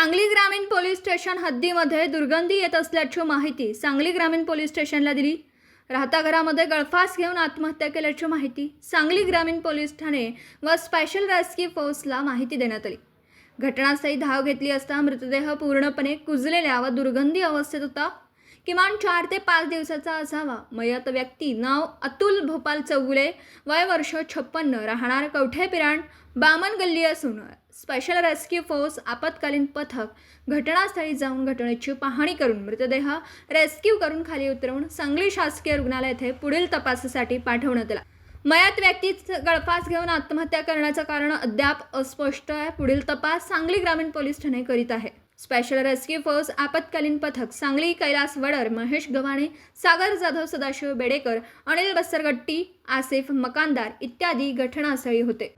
सांगली ग्रामीण police station हद्दीमध्ये दुर्गंधी येत असल्याची माहिती सांगली ग्रामीण पोलीस स्टेशनला दिली. राहता घरामध्ये गळफास घेऊन आत्महत्या केल्याची माहिती सांगली ग्रामीण पोलीस ठाणे व स्पेशल रेस्क्यू फोर्सला माहिती देण्यात आली. घटनास्थळी धाव घेतली असता मृतदेह पूर्णपणे कुजलेल्या व दुर्गंधी अवस्थेत होता. किमान चार ते पाच दिवसाचा असावा. मयत व्यक्ती नाव अतुल भोपाल चौगुले वय वर्ष छप्पन्न राहणार कवठे पिराण बामन गल्ली असून स्पेशल रेस्क्यू फोर्स आपत्कालीन पथक घटनास्थळी जाऊन घटनेची पाहणी करून मृतदेह रेस्क्यू करून खाली उतरवून सांगली शासकीय रुग्णालय येथे पुढील तपासासाठी पाठवण्यात आला. मयात व्यक्ती गळफास घेऊन आत्महत्या करण्याचं कारण अद्याप अस्पष्ट आहे. पुढील तपास सांगली ग्रामीण पोलीस ठाणे करीत आहे. स्पेशल रेस्क्यू फोर्स आपत्कालीन पथक सांगली कैलास वडर महेश गव्हाणे सागर जाधव सदाशिव बेडेकर अनिल बस्सरगट्टी आसिफ मकानदार इत्यादी घटनास्थळी होते.